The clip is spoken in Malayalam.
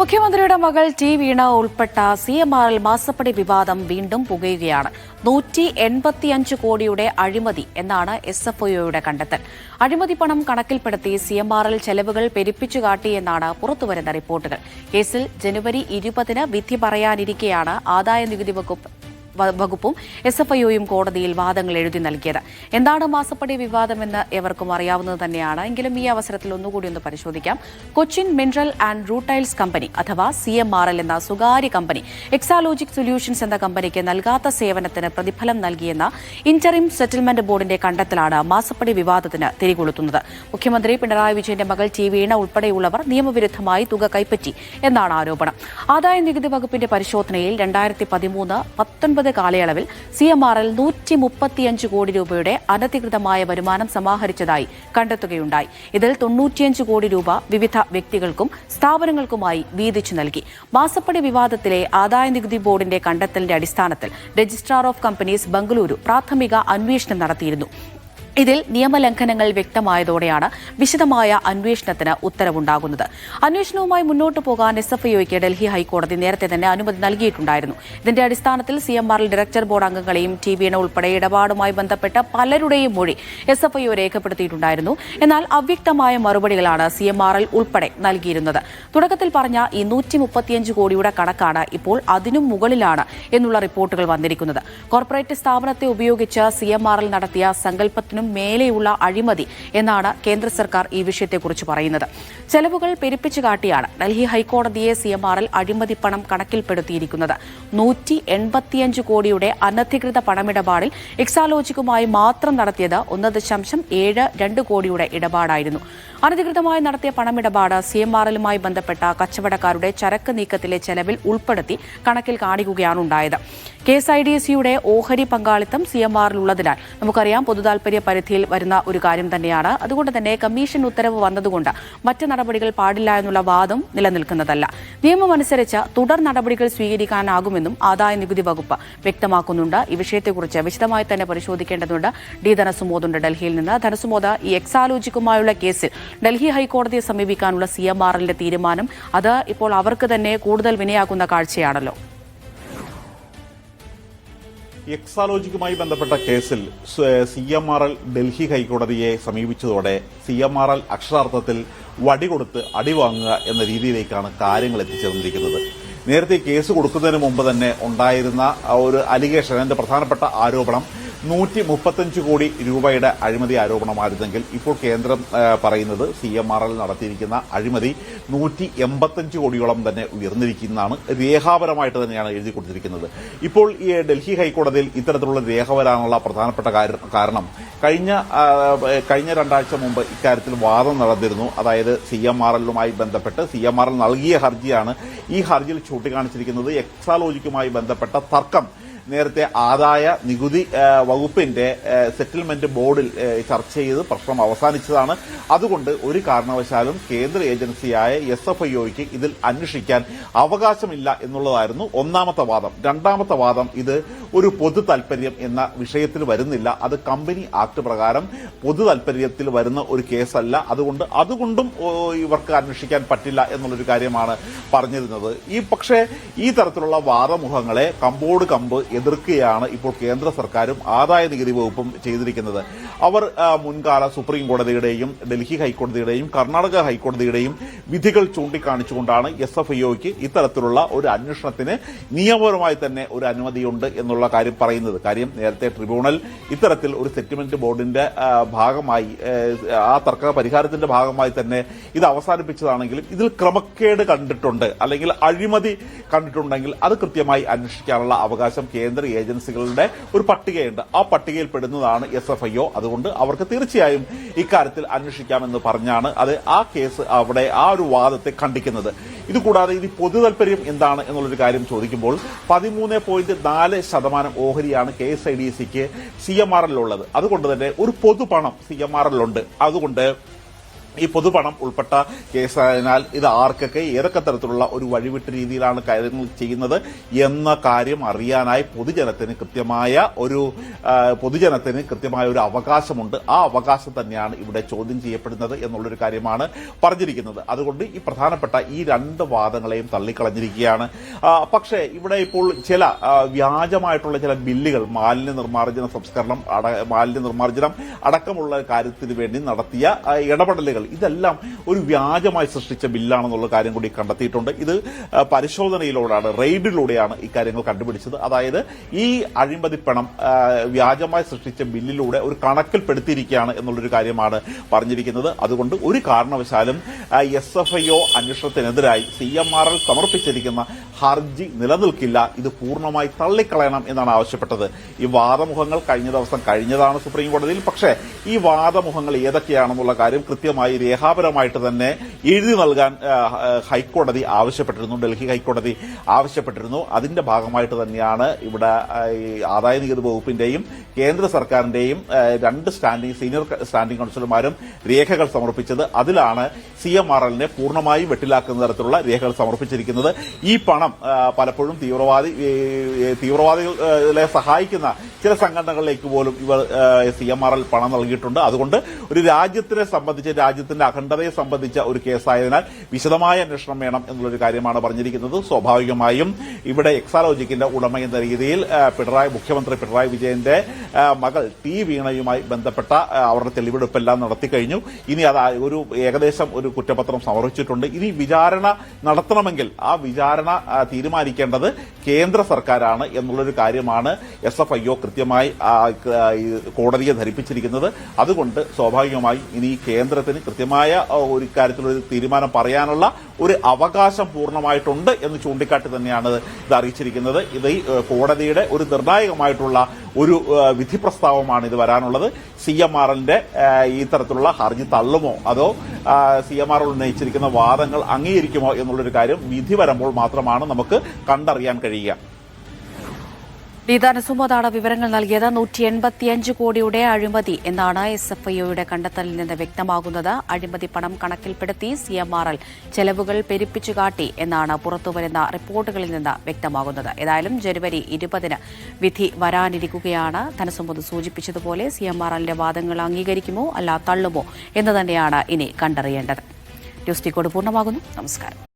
മുഖ്യമന്ത്രിയുടെ മകൾ ടി വീണ ഉൾപ്പെട്ട സി എം ആർ എൽ മാസപ്പടി വിവാദം വീണ്ടും പുകയുകയാണ്. നൂറ്റി എൺപത്തിയഞ്ച് കോടിയുടെ അഴിമതി എന്നാണ് എസ് എഫ് ഒയുടെ കണ്ടെത്തൽ. അഴിമതി പണം കണക്കിൽപ്പെടുത്തി സി എം ആർ എൽ ചെലവുകൾ പെരുപ്പിച്ചു കാട്ടിയെന്നാണ് പുറത്തുവരുന്ന റിപ്പോർട്ടുകൾ. കേസിൽ ജനുവരി ഇരുപതിന് വിധി പറയാനിരിക്കെയാണ് ആദായ നികുതി വകുപ്പ് വകുപ്പും എസ് എഫ് ഐയും കോടതിയിൽ വാദങ്ങൾ എഴുതി നൽകിയത്. എന്താണ് മാസപ്പടി വിവാദമെന്ന് എവർക്കും അറിയാവുന്നത് തന്നെയാണ്. എങ്കിലും ഈ അവസരത്തിൽ ഒന്നുകൂടി ഒന്ന് പരിശോധിക്കാം. Cochin mineral and rutiles company അഥവാ സി എം ആർ എൽ എന്ന സ്വകാര്യ കമ്പനി എക്സാലോജിക് സൊല്യൂഷൻസ് എന്ന കമ്പനിക്ക് നൽകാത്ത സേവനത്തിന് പ്രതിഫലം നൽകിയെന്ന ഇന്ററിം സെറ്റിൽമെന്റ് ബോർഡിന്റെ കണ്ടെത്തലാണ് മാസപ്പടി വിവാദത്തിന് തിരികൊളുത്തുന്നത്. മുഖ്യമന്ത്രി പിണറായി വിജയന്റെ മകൾ ടി വീണ ഉൾപ്പെടെയുള്ളവർ നിയമവിരുദ്ധമായി തുക കൈപ്പറ്റി എന്നാണ് ആരോപണം. ആദായ നികുതി വകുപ്പിന്റെ പരിശോധനയിൽ രണ്ടായിരത്തി പതിമൂന്ന് പത്തൊൻപത് കാലയളവിൽ സി എം ആർ എൽ നൂറ്റി മുപ്പത്തിയഞ്ച് കോടി രൂപയുടെ അനധികൃതമായ വരുമാനം സമാഹരിച്ചതായി കണ്ടെത്തുകയുണ്ടായി. ഇതിൽ തൊണ്ണൂറ്റിയഞ്ച് കോടി രൂപ വിവിധ വ്യക്തികൾക്കും സ്ഥാപനങ്ങൾക്കുമായി വീതിച്ചു നൽകി. മാസപ്പടി വിവാദത്തിലെ ആദായ നികുതി ബോർഡിന്റെ കണ്ടെത്തലിന്റെ അടിസ്ഥാനത്തിൽ രജിസ്ട്രാർ ഓഫ് കമ്പനീസ് ബംഗളൂരു പ്രാഥമിക അന്വേഷണം നടത്തിയിരുന്നു. ഇതിൽ നിയമലംഘനങ്ങൾ വ്യക്തമായതോടെയാണ് വിശദമായ അന്വേഷണത്തിന് ഉത്തരവുണ്ടാകുന്നത്. അന്വേഷണവുമായി മുന്നോട്ടു പോകാൻ എസ് എഫ് ഐക്ക് ഡൽഹി ഹൈക്കോടതി നേരത്തെ തന്നെ അനുമതി നൽകിയിട്ടുണ്ടായിരുന്നു. ഇതിന്റെ അടിസ്ഥാനത്തിൽ സി എം ആറിൽ ഡയറക്ടർ ബോർഡ് അംഗങ്ങളെയും ടി വി ഉൾപ്പെടെ ഇടപാടുമായി ബന്ധപ്പെട്ട പലരുടെയും മൊഴി എസ് എഫ് ഐ രേഖപ്പെടുത്തിയിട്ടുണ്ടായിരുന്നു. എന്നാൽ അവ്യക്തമായ മറുപടികളാണ് സി എം ആർ ഉൾപ്പെടെ നൽകിയിരുന്നത്. തുടക്കത്തിൽ പറഞ്ഞ ഈ നൂറ്റി മുപ്പത്തിയഞ്ച് കോടിയുടെ കണക്കാണ് ഇപ്പോൾ അതിനും മുകളിലാണ് എന്നുള്ള റിപ്പോർട്ടുകൾ വന്നിരിക്കുന്നത്. കോർപ്പറേറ്റ് സ്ഥാപനത്തെ ഉപയോഗിച്ച് സി എം ആറിൽ നടത്തിയ സങ്കല്പത്തിനും മേലെയുള്ള അഴിമതി എന്നാണ് കേന്ദ്ര സർക്കാർ ഈ വിഷയത്തെക്കുറിച്ച് പറയുന്നത്. ചെലവുകൾ പെരുപ്പിച്ചു കാട്ടിയാണ് ഡൽഹി ഹൈക്കോടതിയെ സി എം ആറിൽ അഴിമതി പണം കണക്കിൽപ്പെടുത്തിയിരിക്കുന്നത്. നൂറ്റി എൺപത്തിയഞ്ച് കോടിയുടെ അനധികൃത പണമിടപാടിൽ എക്സാലോജിക്കുമായി മാത്രം നടത്തിയത് ഒന്ന് ദശാംശം ഏഴ് രണ്ട് കോടിയുടെ ഇടപാടായിരുന്നു. അനധികൃതമായി നടത്തിയ പണമിടപാട് സി എം ആറിലുമായി ബന്ധപ്പെട്ട കച്ചവടക്കാരുടെ ചരക്ക് നീക്കത്തിലെ ചെലവിൽ ഉൾപ്പെടുത്തി കണക്കിൽ കാണിക്കുകയാണ് ഉണ്ടായത്. K S I D S സിയുടെ ഓഹരി പങ്കാളിത്തം സി എം ആറിലുള്ളതിനാൽ നമുക്കറിയാം പൊതുതാൽപര്യ പരിധിയിൽ വരുന്ന ഒരു കാര്യം തന്നെയാണ്. അതുകൊണ്ട് തന്നെ കമ്മീഷൻ ഉത്തരവ് വന്നതുകൊണ്ട് മറ്റ് നടപടികൾ പാടില്ല എന്നുള്ള വാദം നിലനിൽക്കുന്നതല്ല. നിയമമനുസരിച്ച് തുടർ നടപടികൾ സ്വീകരിക്കാനാകുമെന്നും ആദായ നികുതി വകുപ്പ് വ്യക്തമാക്കുന്നുണ്ട്. ഈ വിഷയത്തെക്കുറിച്ച് വിശദമായി തന്നെ പരിശോധിക്കേണ്ടതുണ്ട്. ഡി. ധനസുമോദുണ്ട് ഡൽഹിയിൽ നിന്ന്. ധനസുമോദ ഈ എക്സാലോജിക്കുമായുള്ള കേസിൽ ഡൽഹി ഹൈക്കോടതിയെ സമീപിക്കാനുള്ള സി എം ആറിന്റെ തീരുമാനം. അത് ഇപ്പോൾ അവർക്ക് തന്നെ കൂടുതൽ വിനയാക്കുന്ന കാഴ്ചയാണല്ലോ. എക്സാലോജിക്കുമായി ബന്ധപ്പെട്ട കേസിൽ C M R L Delhi ഹൈക്കോടതിയെ സമീപിച്ചതോടെ സി എം ആർ എൽ അക്ഷരാർത്ഥത്തിൽ വടി കൊടുത്ത് അടി വാങ്ങുക എന്ന രീതിയിലേക്കാണ് കാര്യങ്ങൾ എത്തിച്ചേർന്നിരിക്കുന്നത്. നേരത്തെ കേസ് കൊടുക്കുന്നതിന് മുമ്പ് തന്നെ ഉണ്ടായിരുന്ന ഒരു അലിഗേഷൻ അതിന്റെ പ്രധാനപ്പെട്ട ആരോപണം നൂറ്റി മുപ്പത്തഞ്ച് കോടി രൂപയുടെ അഴിമതി ആരോപണമായിരുന്നെങ്കിൽ ഇപ്പോൾ കേന്ദ്രം പറയുന്നത് സി എം ആർ എൽ നടത്തിയിരിക്കുന്ന അഴിമതി നൂറ്റി എൺപത്തഞ്ച് കോടിയോളം തന്നെ ഉയർന്നിരിക്കുന്നതാണ്. രേഖാപരമായിട്ട് തന്നെയാണ് എഴുതി കൊടുത്തിരിക്കുന്നത്. ഇപ്പോൾ ഈ ഡൽഹി ഹൈക്കോടതിയിൽ ഇത്തരത്തിലുള്ള രേഖ വരാനുള്ള പ്രധാനപ്പെട്ട കാരണം കഴിഞ്ഞ കഴിഞ്ഞ രണ്ടാഴ്ച മുമ്പ് ഇക്കാര്യത്തിൽ വാദം നടന്നിരുന്നു. അതായത് സി എം ആർ എല്ലുമായി ബന്ധപ്പെട്ട് സി എം ആർ എൽ നൽകിയ ഹർജിയാണ് ഈ ഹർജിയിൽ ചൂണ്ടിക്കാണിച്ചിരിക്കുന്നത്. എക്സാലോജിക്കുമായി ബന്ധപ്പെട്ട തർക്കം നേരത്തെ ആദായ നികുതി വകുപ്പിന്റെ സെറ്റിൽമെന്റ് ബോർഡിൽ ചർച്ച ചെയ്ത് പ്രശ്നം അവസാനിച്ചതാണ്. അതുകൊണ്ട് ഒരു കാരണവശാലും കേന്ദ്ര ഏജൻസിയായ എസ് എഫ് ഐഒയ്ക്ക് ഇതിൽ അന്വേഷിക്കാൻ അവകാശമില്ല എന്നുള്ളതായിരുന്നു ഒന്നാമത്തെ വാദം. രണ്ടാമത്തെ വാദം ഇത് ഒരു പൊതു താൽപര്യം എന്ന വിഷയത്തിൽ വരുന്നില്ല. അത് കമ്പനി ആക്ട് പ്രകാരം പൊതു താൽപര്യത്തിൽ വരുന്ന ഒരു കേസല്ല. അതുകൊണ്ട് അതുകൊണ്ടും ഇവർക്ക് അന്വേഷിക്കാൻ പറ്റില്ല എന്നുള്ളൊരു കാര്യമാണ് പറഞ്ഞിരുന്നത്. ഈ പക്ഷേ ഈ തരത്തിലുള്ള വാദമുഖങ്ങളെ കമ്പോട് കമ്പ് എതിർക്കുകയാണ് ഇപ്പോൾ കേന്ദ്ര സർക്കാരും ആദായ നികുതി വകുപ്പും ചെയ്തിരിക്കുന്നത്. അവർ മുൻകാല സുപ്രീം കോടതിയുടെയും ഡൽഹി ഹൈക്കോടതിയുടെയും കർണാടക ഹൈക്കോടതിയുടെയും വിധികൾ ചൂണ്ടിക്കാണിച്ചുകൊണ്ടാണ് എസ് എഫ് ഐഒക്ക് ഇത്തരത്തിലുള്ള ഒരു അന്വേഷണത്തിന് നിയമപരമായി തന്നെ ഒരു അനുമതിയുണ്ട് എന്നുള്ള കാര്യം പറയുന്നത്. കാര്യം നേരത്തെ ട്രിബ്യൂണൽ ഇത്തരത്തിൽ ഒരു സെറ്റിൽമെന്റ് ബോർഡിന്റെ ഭാഗമായി ആ തർക്ക പരിഹാരത്തിന്റെ ഭാഗമായി തന്നെ ഇത് അവസാനിപ്പിച്ചതാണെങ്കിലും ഇതിൽ ക്രമക്കേട് കണ്ടിട്ടുണ്ട്. അല്ലെങ്കിൽ അഴിമതി കണ്ടിട്ടുണ്ടെങ്കിൽ അത് കൃത്യമായി അന്വേഷിക്കാനുള്ള അവകാശം കേന്ദ്ര ഏജൻസികളുടെ ഒരു പട്ടികയുണ്ട്. ആ പട്ടികയിൽ പെടുന്നതാണ് എസ് എഫ് ഐ ഒ അതുകൊണ്ട് അവർക്ക് തീർച്ചയായും ഇക്കാര്യത്തിൽ അന്വേഷിക്കാമെന്ന് പറഞ്ഞാണ് അത് ആ കേസ് അവിടെ ആ ഒരു വാദത്തെ ഖണ്ഡിക്കുന്നത്. ഇതുകൂടാതെ ഇത് പൊതു താൽപര്യം എന്താണ് എന്നുള്ളൊരു കാര്യം ചോദിക്കുമ്പോൾ പതിമൂന്ന് പോയിന്റ് നാല് ശതമാനം ഓഹരിയാണ് കെ എസ് ഐ ഡി സിക്ക് സി എം ആർ എല്ലുള്ളത് അതുകൊണ്ട് തന്നെ ഒരു പൊതുപണം സി എം ആർ എല്ലുണ്ട് അതുകൊണ്ട് ഈ പൊതുപണം ഉൾപ്പെട്ട കേസായതിനാൽ ഇത് ആർക്കൊക്കെ ഏതൊക്കെ തരത്തിലുള്ള ഒരു വഴിവിട്ട രീതിയിലാണ് കാര്യങ്ങൾ ചെയ്യുന്നത് എന്ന കാര്യം അറിയാനായി പൊതുജനത്തിന് കൃത്യമായ ഒരു പൊതുജനത്തിന് കൃത്യമായ ഒരു അവകാശമുണ്ട്. ആ അവകാശം തന്നെയാണ് ഇവിടെ ചോദ്യം ചെയ്യപ്പെടുന്നത് എന്നുള്ളൊരു കാര്യമാണ് പറഞ്ഞിരിക്കുന്നത്. അതുകൊണ്ട് ഈ പ്രധാനപ്പെട്ട ഈ രണ്ട് വാദങ്ങളെയും തള്ളിക്കളഞ്ഞിരിക്കുകയാണ്. പക്ഷേ ഇവിടെ ഇപ്പോൾ ചില വ്യാജമായിട്ടുള്ള ചില ബില്ലുകൾ മാലിന്യ നിർമ്മാർജന സംസ്കരണം മാലിന്യ നിർമ്മാർജനം അടക്കമുള്ള കാര്യത്തിന് വേണ്ടി നടത്തിയ ആ, ഇതെല്ലാം ഒരു വ്യാജമായി സൃഷ്ടിച്ച ബില്ലാണെന്നുള്ള കാര്യം കൂടി കണ്ടെത്തിയിട്ടുണ്ട്. ഇത് പരിശോധനയിലൂടെയാണ് റെയ്ഡിലൂടെയാണ് ഇക്കാര്യങ്ങൾ കണ്ടുപിടിച്ചത്. അതായത് ഈ അഴിമതി പണം വ്യാജമായി സൃഷ്ടിച്ച ബില്ലിലൂടെ ഒരു കണക്കിൽപ്പെടുത്തിയിരിക്കുകയാണ് എന്നുള്ളൊരു കാര്യമാണ് പറഞ്ഞിരിക്കുന്നത്. അതുകൊണ്ട് ഒരു കാരണവശാലും എസ് എഫ് ഐ ഒ അന്വേഷണത്തിനെതിരായി സി എം ആർ എൽ സമർപ്പിച്ചിരിക്കുന്ന ഹർജി നിലനിൽക്കില്ല. ഇത് പൂർണമായി തള്ളിക്കളയണം എന്നാണ് ആവശ്യപ്പെട്ടത്. ഈ വാദമുഖങ്ങൾ കഴിഞ്ഞ ദിവസം കഴിഞ്ഞതാണ് സുപ്രീം കോടതിയിൽ. പക്ഷേ ഈ വാദമുഖങ്ങൾ ഏതൊക്കെയാണെന്നുള്ള കാര്യം കൃത്യമായി രേഖാപരമായിട്ട് തന്നെ എഴുതി നൽകാൻ ഹൈക്കോടതി ആവശ്യപ്പെട്ടിരുന്നു ഡൽഹി ഹൈക്കോടതി ആവശ്യപ്പെട്ടിരുന്നു. അതിന്റെ ഭാഗമായിട്ട് തന്നെയാണ് ഇവിടെ ആദായ നികുതി വകുപ്പിന്റെയും കേന്ദ്ര സർക്കാരിന്റെയും രണ്ട് സ്റ്റാൻഡിംഗ് സീനിയർ സ്റ്റാൻഡിംഗ് കൌൺസിലർമാരും രേഖകൾ സമർപ്പിച്ചത്. അതിലാണ് സി എം ആർ എല്ലിനെ പൂർണമായും വെട്ടിലാക്കുന്ന തരത്തിലുള്ള രേഖകൾ സമർപ്പിച്ചിരിക്കുന്നത്. ഈ പണം പലപ്പോഴും തീവ്രവാദി തീവ്രവാദികളെ സഹായിക്കുന്ന ചില സംഘടനകളിലേക്ക് പോലും ഇവർ സി എം ആർ എൽ പണം നൽകിയിട്ടുണ്ട്. അതുകൊണ്ട് ഒരു രാജ്യത്തിനെ സംബന്ധിച്ച് രാജ്യത്തിന്റെ അഖണ്ഡതയെ സംബന്ധിച്ച ഒരു കേസായതിനാൽ വിശദമായ അന്വേഷണം വേണം എന്നുള്ളൊരു കാര്യമാണ് പറഞ്ഞിരിക്കുന്നത്. സ്വാഭാവികമായും ഇവിടെ എക്സാലോജിക്കിന്റെ ഉടമ എന്ന രീതിയിൽ പിണറായി മുഖ്യമന്ത്രി പിണറായി വിജയന്റെ മകൾ ടി വീണയുമായി ബന്ധപ്പെട്ട അവരുടെ തെളിവെടുപ്പെല്ലാം നടത്തിക്കഴിഞ്ഞു ഇനി അത് ഒരു ഏകദേശം ഒരു കുറ്റപത്രം സമർപ്പിച്ചിട്ടുണ്ട്. ഇനി വിചാരണ നടത്തണമെങ്കിൽ ആ വിചാരണ തീരുമാനിക്കേണ്ടത് കേന്ദ്ര സർക്കാരാണ് എന്നുള്ളൊരു കാര്യമാണ് എസ് എഫ് ഐ ഒ കൃത്യമായി കോടതിയെ ധരിപ്പിച്ചിരിക്കുന്നത്. അതുകൊണ്ട് സ്വാഭാവികമായി ഇനി കേന്ദ്രത്തിന് കൃത്യമായ ഒരു കാര്യത്തിലൊരു തീരുമാനം പറയാനുള്ള ഒരു അവകാശം പൂർണമായിട്ടുണ്ട് എന്ന് ചൂണ്ടിക്കാട്ടി തന്നെയാണ് ഇത് അറിയിച്ചിരിക്കുന്നത്. ഇത് കോടതിയുടെ ഒരു നിർണായകമായിട്ടുള്ള ഒരു വിധി പ്രസ്താവമാണ് ഇത് വരാനുള്ളത്. സി എം ആർ എല്ലിന്റെ ഈ തരത്തിലുള്ള ഹർജി തള്ളുമോ അതോ സി എം ആർ ഉന്നയിച്ചിരിക്കുന്ന വാദങ്ങൾ അംഗീകരിക്കുമോ എന്നുള്ളൊരു കാര്യം വിധി വരുമ്പോൾ മാത്രമാണ് നമുക്ക് കണ്ടറിയാൻ കഴിയുക. സുമതാണ് വിവരങ്ങൾ നൽകിയത്. നൂറ്റി എൺപത്തിയഞ്ച് കോടിയുടെ അഴിമതി എന്നാണ് എസ് എഫ് ഐഒയുടെ കണ്ടെത്തലിൽ നിന്ന് വ്യക്തമാകുന്നത്. അഴിമതി പണം കണക്കിൽപ്പെടുത്തി സി എം ആർ എൽ ചെലവുകൾ പെരുപ്പിച്ചു കാട്ടി എന്നാണ് പുറത്തുവരുന്ന റിപ്പോർട്ടുകളിൽ നിന്ന് വ്യക്തമാകുന്നത്. ഏതായാലും ജനുവരി ഇരുപതിന് വിധി വരാനിരിക്കുകയാണ്. ധനസുമത് സൂചിപ്പിച്ചതുപോലെ സി എം ആർ എല്ലിന്റെ വാദങ്ങൾ അംഗീകരിക്കുമോ അല്ല തള്ളുമോ എന്ന് തന്നെയാണ് ഇനി കണ്ടറിയേണ്ടത്. ന്യൂസ് ടിക്കോട് പൂർണമാകുന്നു. നമസ്കാരം.